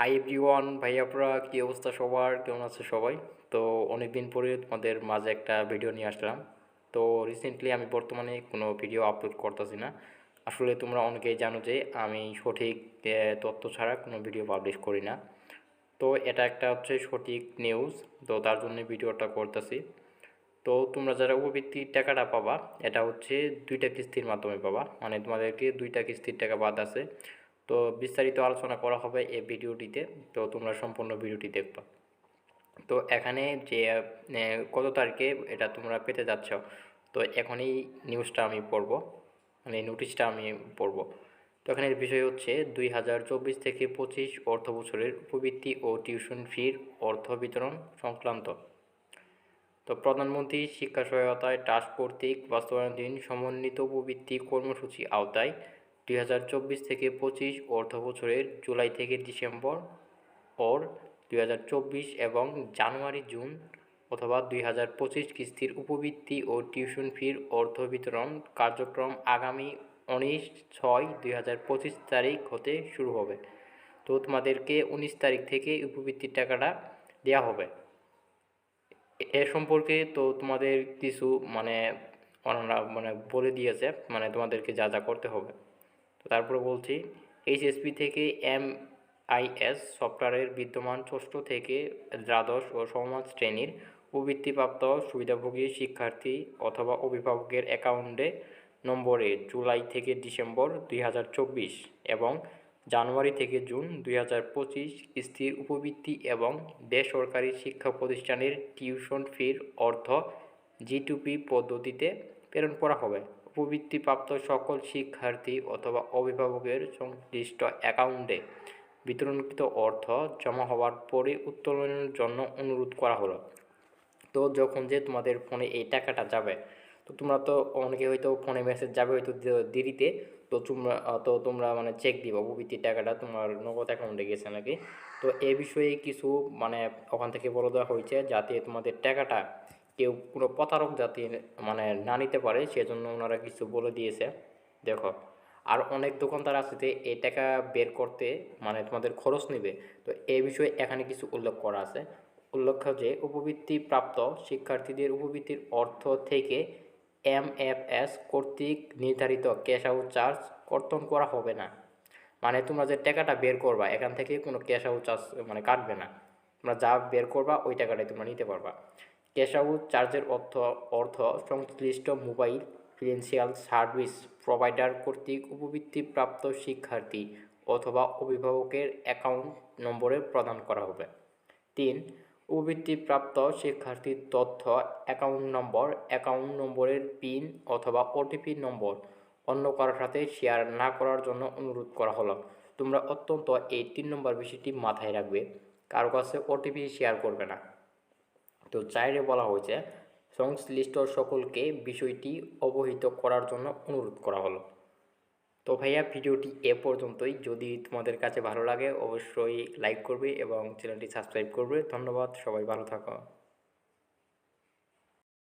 Hi everyone ভাই আপনারা কী অবস্থা সবার? কেমন আছে সবাই? তো অনেক দিন পরে তোমাদের মাঝে একটা ভিডিও নিয়ে আসলাম। তো রিসেন্টলি আমি বর্তমানে কোনো ভিডিও আপলোড করতেছি না। আসলে তোমরা অনেকেই জানো যে আমি সঠিক তথ্য ছাড়া কোনো ভিডিও পাবলিশ করি না। তো এটা একটা হচ্ছে সঠিক নিউজ তো তার জন্য ভিডিওটা করতেছি। তো তোমরা যারা উপবৃত্তির টাকাটা পাবা, এটা হচ্ছে দুইটা কিস্তির মাধ্যমে পাবা। মানে তোমাদেরকে দুইটা কিস্তির টাকা বাদ আছে। তো বিস্তারিত আলোচনা করা হবে এই ভিডিওটিতে। তো তোমরা সম্পূর্ণ ভিডিওটি দেখবা। তো এখানে যে কত তারিখে এটা তোমরা পেতে যাচ্ছ? তো এখন এই নিউজটা আমি পড়ব। মানে নোটিশটা আমি পড়ব। তো এখানে বিষয় হচ্ছে, দুই হাজার চব্বিশ থেকে পঁচিশ অর্থ বছরের উপবৃত্তি ও টিউশন ফির অর্থ বিতরণ সংক্রান্ত। তো প্রধানমন্ত্রী শিক্ষা সহায়তায় ট্রাস্ট কর্তৃক বাস্তবায়নাধীন সমন্বিত উপবৃত্তি কর্মসূচি আওতায় দুই হাজার চব্বিশ থেকে পঁচিশ অর্থ বছরের জুলাই থেকে ডিসেম্বর ওর দুই হাজার চব্বিশ এবং জানুয়ারি, জুন অথবা দুই হাজার পঁচিশ কিস্তির উপবৃত্তি ও টিউশন ফির অর্থ বিতরণ কার্যক্রম আগামী উনিশ ছয় দুই হাজার পঁচিশ তারিখ হতে শুরু হবে। তো তোমাদেরকে উনিশ তারিখ থেকে উপবৃত্তির টাকাটা দেওয়া হবে। এ সম্পর্কে তো তোমাদের কিছু মানে ওনারা মানে বলে দিয়েছে মানে তোমাদেরকে যা যা করতে হবে। তারপরে বলছি এইচএসপি থেকে এম আইএস সফটওয়্যারের বিদ্যমান ষষ্ঠ থেকে দ্বাদশ ও সমাজ শ্রেণির প্রবৃত্তিপ্রাপ্ত সুবিধাভোগী শিক্ষার্থী অথবা অভিভাবকের অ্যাকাউন্টে নম্বরে জুলাই থেকে ডিসেম্বর দুই হাজার চব্বিশ এবং জানুয়ারি থেকে জুন দুই হাজার পঁচিশ কিস্তির উপবৃত্তি এবং বেসরকারি শিক্ষা প্রতিষ্ঠানের টিউশন ফির অর্থ জিটুপি পদ্ধতিতে প্রেরণ করা হবে। উপবৃত্তিপ্রাপ্ত সকল শিক্ষার্থী অথবা অভিভাবকের সংশ্লিষ্ট অ্যাকাউন্টে বিতরণকৃত অর্থ জমা হওয়ার পরে উত্তোলনের জন্য অনুরোধ করা হলো। তো যখন যে তোমাদের ফোনে এই টাকাটা যাবে, তো তোমরা তো অনেকে হয়তো ফোনে মেসেজ যাবে হয়তো দেরিতে, তো তোমরা তো তোমরা মানে চেক দিবা উপবৃত্তির টাকাটা তোমার নগদ অ্যাকাউন্টে গেছে নাকি? তো এ বিষয়ে কিছু মানে ওখান থেকে বলে দেওয়া হয়েছে যাতে তোমাদের টাকাটা কেউ কোনো প্রতারক যাতে মানে না নিতে পারে, সেজন্য ওনারা কিছু বলে দিয়েছে। দেখো, আর অনেক দোকানদার আছে যে এই টাকা বের করতে মানে তোমাদের খরচ নেবে। তো এই বিষয়ে এখানে কিছু উল্লেখ করা আছে। উল্লেখ্য যে উপবৃত্তি প্রাপ্ত শিক্ষার্থীদের উপবৃত্তির অর্থ থেকে এমএফএস কর্তৃক নির্ধারিত ক্যাশ আউট চার্জ কর্তন করা হবে না। মানে তোমরা যে টাকাটা বের করবা, এখান থেকে কোনো ক্যাশ আউট চার্জ মানে কাটবে না। তোমরা যা বের করবা, ওই টাকাটাই তোমরা নিতে পারবা। ক্যাশ আউট চার্জের অর্থ অর্থ সংশ্লিষ্ট মোবাইল ফিনান্সিয়াল সার্ভিস প্রোভাইডার কর্তৃক উপবৃত্তিপ্রাপ্ত শিক্ষার্থী অথবা অভিভাবকের অ্যাকাউন্ট নম্বরে প্রদান করা হবে। তিন, উপবৃত্তিপ্রাপ্ত শিক্ষার্থীর তথ্য, অ্যাকাউন্ট নম্বর, অ্যাকাউন্ট নম্বরের পিন অথবা ওটিপি নম্বর অন্য কারোর সাথে শেয়ার না করার জন্য অনুরোধ করা হলো। তোমরা অত্যন্ত এই তিন নম্বর বিষয়টি মাথায় রাখবে। কারও কাছে ওটিপি শেয়ার করবে না। তো চাইরে বলা হয়েছে, সংশ্লিষ্ট সকলকে বিষয়টি অবহিত করার জন্য অনুরোধ করা হলো। তো ভাইয়া, ভিডিওটি এ পর্যন্তই। যদি তোমাদের কাছে ভালো লাগে, অবশ্যই লাইক করবে এবং চ্যানেলটি সাবস্ক্রাইব করবে। ধন্যবাদ, সবাই ভালো থাকো।